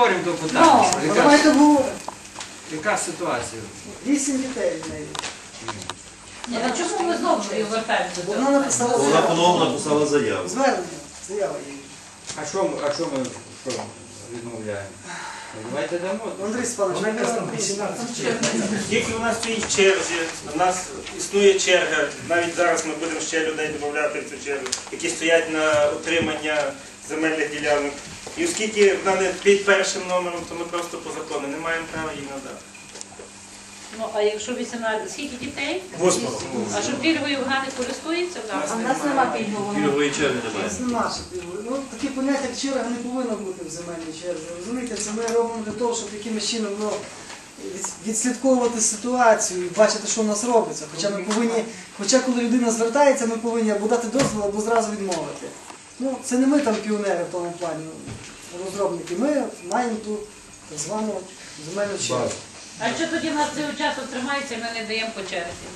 Говоримо до питання. Ну, Яка, давайте говоримо. яка ситуація? Вісім дітей в неї. Ні, а чому ми знову її вертаємося до Вона цього? написала Вона заяву. поновно написала заяву. Звернення. Заява її. А що, ми- а що ми що відмовляємо? Давайте дамо. Андрій Степанович, ви Тільки у нас стоїть в черзі, у нас існує черга, навіть зараз ми будемо ще людей додати в цю чергу, які стоять на отримання земельних ділянок. І оскільки вона не під першим номером, то ми просто по закону не маємо права її надати. Ну, а якщо 18, скільки дітей? Восьмого. А що пільгою вона не користується? У нас? А в нас нема пільгового. Пільгової черги немає. Це нема ще пільгової. Ну, таке поняття, як черга не повинно бути в земельній черзі. Розумієте, це ми робимо для того, щоб якимось чином ну, від- відслідковувати ситуацію і бачити, що у нас робиться. Хоча ми повинні, хоча коли людина звертається, ми повинні або дати дозвіл, або зразу відмовити. Ну, це не ми там піонери в тому плані, розробники. Ми маємо ту так звану земельну чергу. А що тоді в нас цей участок тримається, ми не даємо по черзі?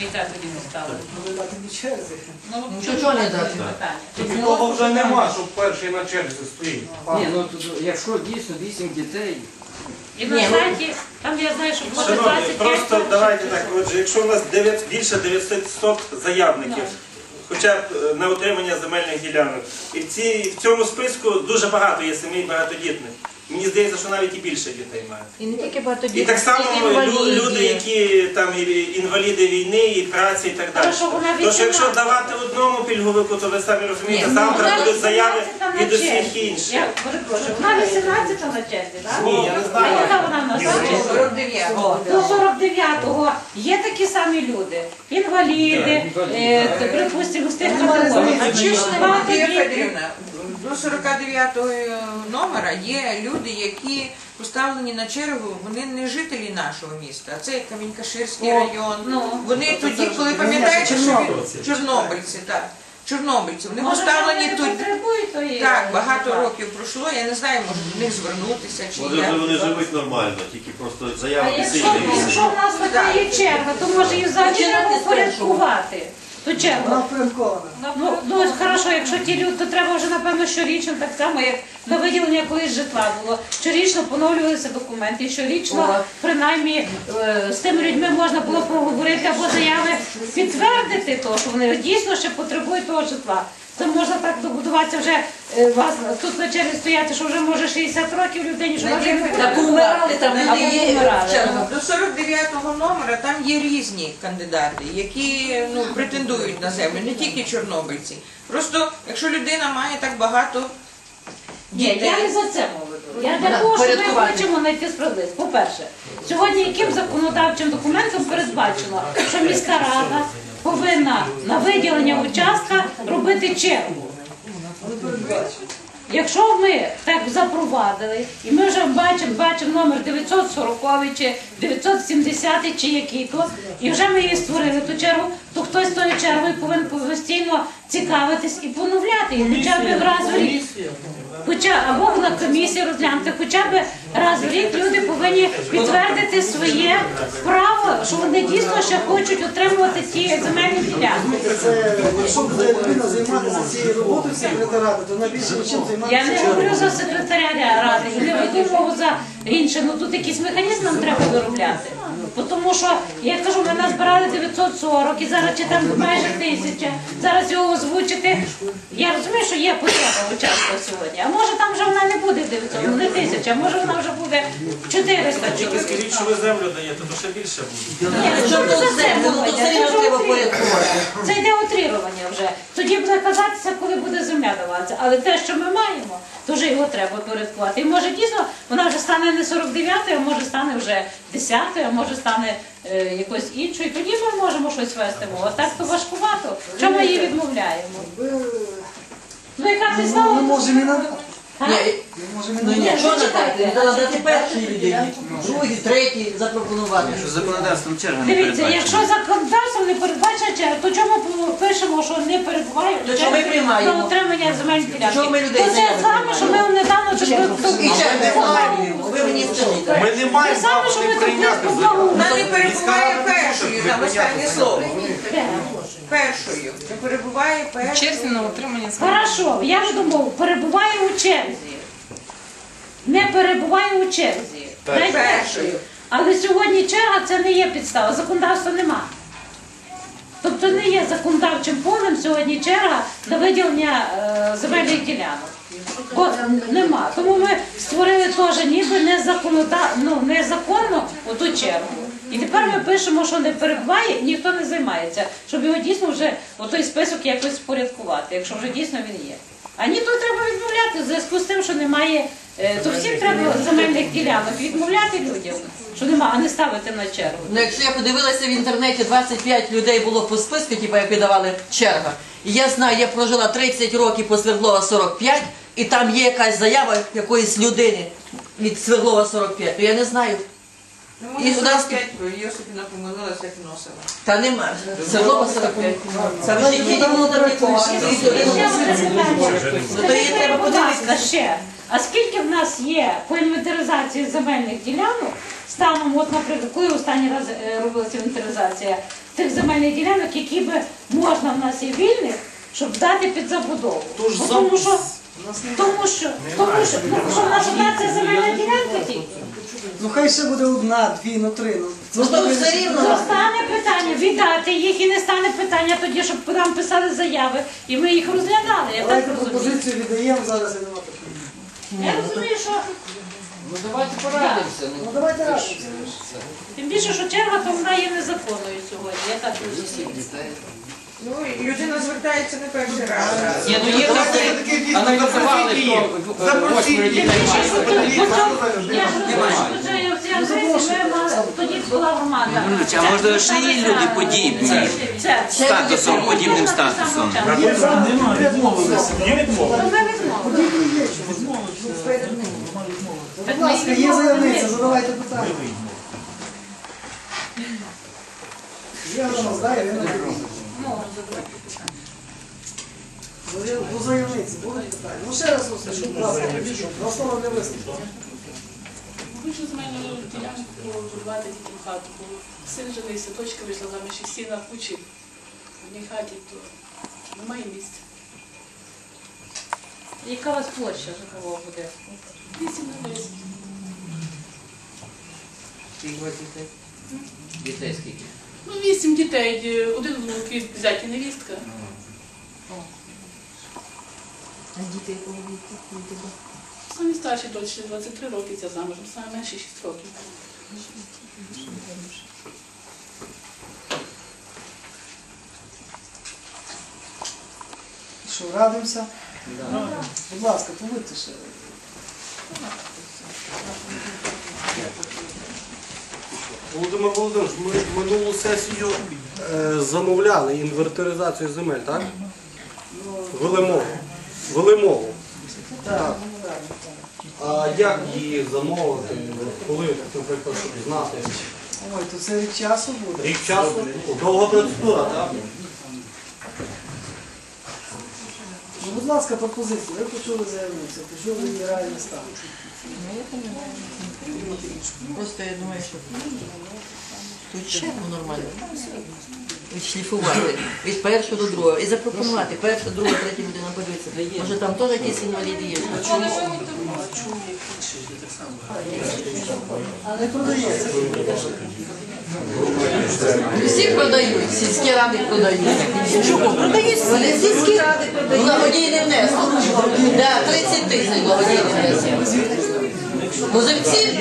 Яка тоді не стала? Може дати в черзі. Ну, що чого не дати? питання? Того вже нема, щоб перший на черзі стоїть. Ні, ну якщо дійсно вісім дітей, І на сайті, там я знаю, що може Шановні, 25 просто давайте так, отже, якщо у нас 9, більше 900 заявників, хоча б е, на отримання земельних ділянок, і в, ці, в цьому списку дуже багато є сімей багатодітних. Мені здається, що навіть і більше дітей мають. І не тільки І так само і лю- люди, які там і інваліди війни, і праці, і так далі. Вона Тож якщо 18. давати одному пільговику, то ви самі розумієте, Ні, завтра будуть заяви 18 на від усіх інших. Я перепрошую, вона 18 на черзі, так? Ні, я не знаю. А яка вона в нас? на 49. О, До 49-го є такі самі люди. Інваліди, е, припустимо, з тих категорій. А чи ж не Марія дітей. Федорівна, до 49-го номера є люди, які поставлені на чергу, вони не жителі нашого міста, а це Камінькаширський район. ну. Вони тоді, коли пам'ятаєте, що від чорнобильці, так. Чорнобильці, вони Може, поставлені вони не тут. потребують тої Так, багато років пройшло, я не знаю, може до них звернутися чи Може, як. вони живуть нормально, тільки просто А заява якщо, висить. якщо в нас така є черга, то може її взагалі треба упорядкувати. Чергу. впорядкована. Ну, ну хорошо, якщо ті люди, то треба вже напевно щорічно, так само як на виділення колись житла було. Щорічно поновлювалися документи, щорічно принаймні е, з тими людьми можна було поговорити або заяви підтвердити то, що вони дійсно ще потребують того житла. Це можна так добудуватися вже е, вас тут на черзі стояти, що вже може 60 років людині, що вже не буде. там Або люди є. помирали. До 49-го номера там є різні кандидати, які ну, претендують на землю, не тільки чорнобильці. Просто якщо людина має так багато Ні, я не за це мову веду. Я для того, що ми хочемо знайти справедливість. По-перше, сьогодні яким законодавчим документом передбачено, що міська рада повинна на виділення участка робити чергу. Якщо ми так запровадили, і ми вже бачимо, бачимо номер 940 чи 970 чи який то, і вже ми її створили ту чергу, то хтось тою чергою повинен постійно цікавитись і поновляти її, хоча б раз в рік. Хоча або на комісії розглянути, хоча б раз в рік люди повинні підтвердити своє право, що вони дійсно ще хочуть отримувати ті земельні ділянки. Це, якщо буде людина займатися цією роботою секретарати, то вона більше нічим Я не займатися. говорю за секретаря ради, і не веду мову за інше. Ну тут якийсь механізм нам треба виробляти. Бо Тому що я кажу, ми назбирали 940 і зараз чи там майже тисяча. Зараз його озвучити. Я розумію, що є потреба участку сьогодні. А може там вже вона не буде 900, ну не тисяча, може вона вже буде 400 Тільки чоловік. скажіть, що ви землю даєте, то ще більше буде. Ні, що це не тут за це землю, мова то йде, це йде утрирування вже. Тоді буде казатися, коли буде земля даватися. Але те, що ми маємо, то вже його треба порядкувати. І може дійсно вона вже стане не 49, а може стане вже 10, а може стане е, якось іншою. Тоді ми можемо щось вести мову. А так то важкувато. Чому ми її відмовляємо? Ну яка ми підстава? можемо і надати. А? Ми можемо і Ну ні, надати. що надати? Треба дати першій людині, другій, третій запропонувати. що законодавством черга не Дивіться, передбачена. якщо законодавством не передбачена черга, то чому ми пишемо, що не перебувають То що ми приймаємо? на отримання земельних ділянки? Чого ми людей То це заяви саме, що ми недавно І ще не приймаємо. Ви мені скажіть. Ми не маємо саме, права що не ми тут прийняти. Вона не перебуває першою, може там останнє слово. Першою. Не перебуває першою. черзі на отримання Хорошо, я веду мову, перебуває у черзі. Не перебуває у черзі. Першою. Найпершою. Але сьогодні черга це не є підстава, законодавства нема. Тобто не є законодавчим полем сьогодні черга на виділення е, земельних ділянок. Бо нема. Тому ми створили теж ніби незаконода... ну, незаконно оту чергу. І тепер ми пишемо, що не перебуває, ніхто не займається, щоб його дійсно вже отой список якось спорядкувати, якщо вже дійсно він є. А ні, то треба відмовляти в зв'язку з тим, що немає. е, То всім треба земельних ділянок відмовляти людям, що нема, а не ставити на чергу. Ну, якщо я подивилася в інтернеті, 25 людей було по списку, типу, як видавали черга. І я знаю, я прожила 30 років по Свердлова 45, і там є якась заява якоїсь людини від Свердлова 45, то я не знаю. Ну, І може, у нас- 45 Йосипівна помилилася, як вносила. Та нема. 45. Це в житті не було. Ще. Ну, то її треба будь ласка, ще. А скільки в нас є по інвентаризації земельних ділянок станом, от, наприклад, коли останній раз е, робилася інвентаризація тих земельних ділянок, які би можна в нас є вільних, щоб дати під забудову? Бо тому що, тому що, тому що, ну, що в нас одна це земельна ділянка тільки. Ну хай ще буде одна, дві, ну три. Ну, Ну, то все рівно. То стане питання віддати їх і не стане питання тоді, щоб нам писали заяви, і ми їх розглядали. Я так Давайте розумію. пропозицію віддаємо, зараз я нема такого. Я розумію, що Ну давайте порадимося. Ну давайте разом. тим більше, що черга то вона є незаконною сьогодні. Я так розумію. Ну, і людина звертається не перший раз. Ні, ну є такі аналізували, хто восьмеро дітей має. По Я ж розумію, що це є ми мали- тоді була громада. А може ще є люди подібні? Це. Статусом, подібним статусом. То ми відмовили. Будь ласка, є заявниця, задавайте питання. Є до нас, да, Ірина? До заявниці будуть питання. Ну ще раз, Руслан, будь ласка, на слово для виступу. Хочу з мене ділянку будувати дітям хату, бо син женився, дочка вийшла заміж, і всі на кучі в одній хаті, то немає місця. Яка у вас площа житлового будинку? Вісім на десять. Дітей скільки? Ну, вісім дітей, е, один внук і зять і невістка. Самі старші дочці 23 роки, ця замужем, саме менші 6 років. Що, радимося? Будь ласка, повидьте ще. Володимир Володимирович, ми минулу сесію е, замовляли інвентаризацію земель, так? Вели мову. Вели мову. Так. А як її замовити? Коли, наприклад, щоб знати? Ой, то це рік часу буде. Рік часу? Довга процедура, так? Ну, будь ласка, пропозиції. Ви почули заявницю, почули її реальний стан. Просто я думаю, що тут чергу нормально. Відшліфувати від першого до другого і запропонувати перша, друга, третя людина подивитися. Може там теж якісь інваліди є. Не продається. Всі продають, сільські ради продають. Чого? Продають вони сільські ради продають. Благодійний внесок. Да, 30 тисяч благодійний внесок. Музивці?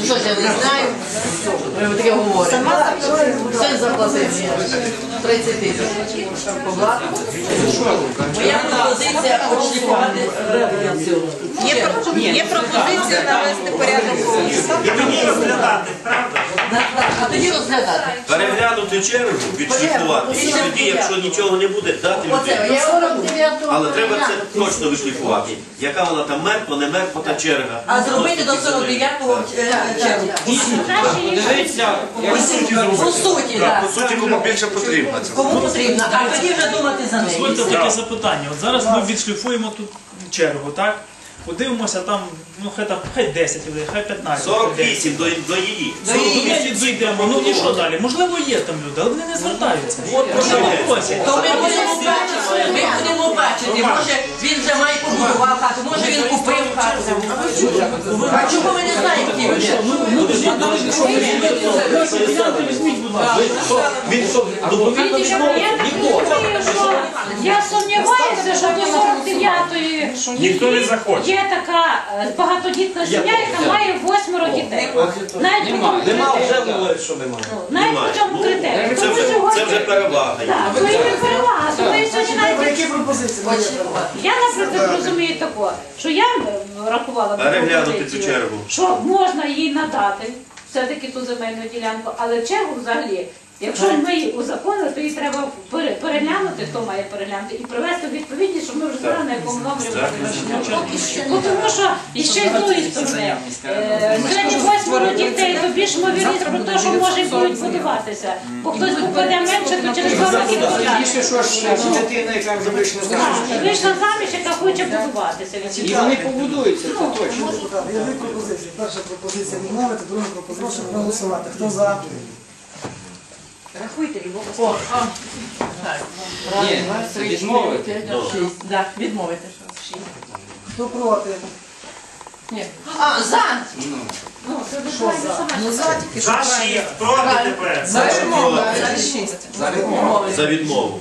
Ну що ж, я не знаю. Ви таке говорите. Все заплатив. 30 тисяч. Моя пропозиція отшліфувати цю. Є пропозиція навести порядок. І мені розглядати, правда? А тоді розглядати. Переглянути чергу, відшліфувати. І тоді, якщо нічого не буде, дати 49 Але треба це точно вишліфувати. Яка вона там мертва, не мертва та черга. А зробити до 49-го чергу. Подивіться, По суті, так. По суті, кому більше потрібно. Кому потрібно, а тоді вже думати за Дозвольте таке запитання. От зараз ми відшліфуємо тут чергу, так? Подивимося там, ну хай там, хай 10 людей, хай 15. 48 до, до її. До її дійдемо, ну і що далі? Можливо, є там люди, але вони не звертаються. От про що просять. То ми будемо бачити, ми будемо бачити. Може він вже має побудував хату, може він купив хату. А чого ви не знаєте, люди? Він що, добровільно Видите, я сумніваюся, що до 49-ї Ніхто не захоче. є така е, багатодітна сім'я, яка має восьмеро дітей. Навіть по цьому Нема, вже критерію. говорять, що немає. Навіть Немає. по цьому критерію. Це Тому вже, це сьогодні вже перевага. так, то є перевага. Тому я сьогодні Про навіть які пропозиції? Я, наприклад, розумію тако, що я е, рахувала таку Переглянути цю позицію, чергу. що можна їй надати все-таки ту земельну ділянку, але чергу взагалі, якщо ми її узаконили, то її треба пере- переглянути, хто має переглянути, і привести в відповідність, щоб ми вже знали, на якому номері Так. Ну, тому що і ще з тої сторони, е, сьогодні восьмеро дітей, то більш ймовірність про те, що може будуть будуватися. Бо хтось попаде менше, то через два роки подати. що ж дитина, яка вже вийшла з Так, Вийшла заміж, яка хоче будуватися. І вони побудуються, це точно. Є дві пропозиції. Перша пропозиція відмовити, друга пропозиція проголосувати. Хто за? Рахуйте, любого. Ні, це відмовити. Шість. Так, відмовити. Хто проти? Ні. А, за! Ну, це буквально сама. Ну, за тільки що За шість, проти тепер. За відмову, за шість. За відмову.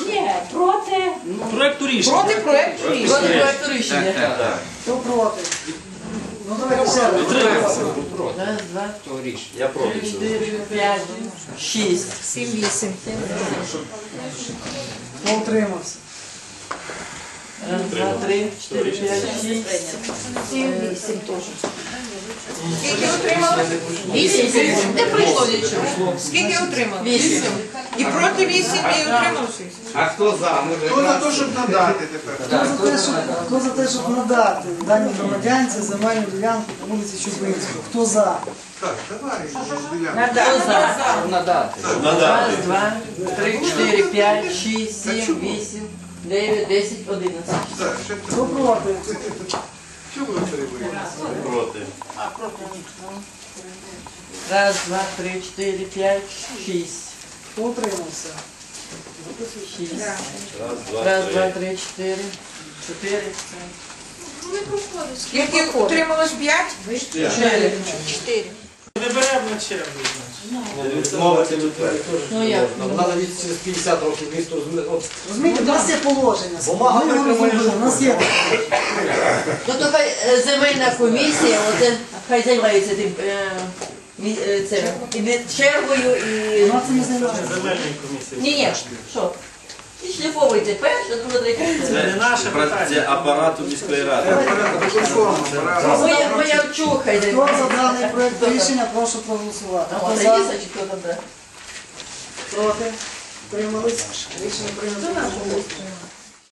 Ні, проти. Проекту рішення. Проти проекту рішення. Проти проекту рішення. Так. Хто проти? Ну давайте ще раз. Раз, два, Я проти цього. чотири, п'ять, шість. Сім, вісім. Хто? Раз, два, три, чотири, п'ять, шість. Сім, вісім теж. Скільки утримали? Вісім. Не прийшло нічого. Скільки утримали? Вісім. І проти вісім, і утримався. А хто за? Хто за те, щоб надати тепер? Хто за те, щоб, хто за те, щоб надати даній громадянці земельну ділянку по вулиці Чубинського? Хто за? Надати. Раз, два, три, чотири, п'ять, шість, сім, вісім, дев'ять, десять, одинадцять. Хто проти? Проти. Раз, два, три, чотири, п'ять, шість. Утримався? Шість. Раз, два, Раз, два, три. три, чотири, чотири, Скільки утрималось? П'ять? чотири. Чотири. Не беремо на чергу. Відмовити людей теж Ну, як? Вона навіть через 50 років місто розуміє. От Розумієте, в нас є положення. Бумага Ми його витримає, розробили, У нас є Ну то хай е, земельна комісія, оце, хай займається тим е, мі- е, це, і не чергою, і... вона цим не займається. Земельної комісії. Ні, ні, що? І шліфовуйте перше, друге, третє. Це не наше Це питання. апарату міської ради. Моя, моя чухай. Хто за даний проект рішення, прошу проголосувати. А Хто є за? Чи хто да? Проти? Утримались? Рішення прийнято.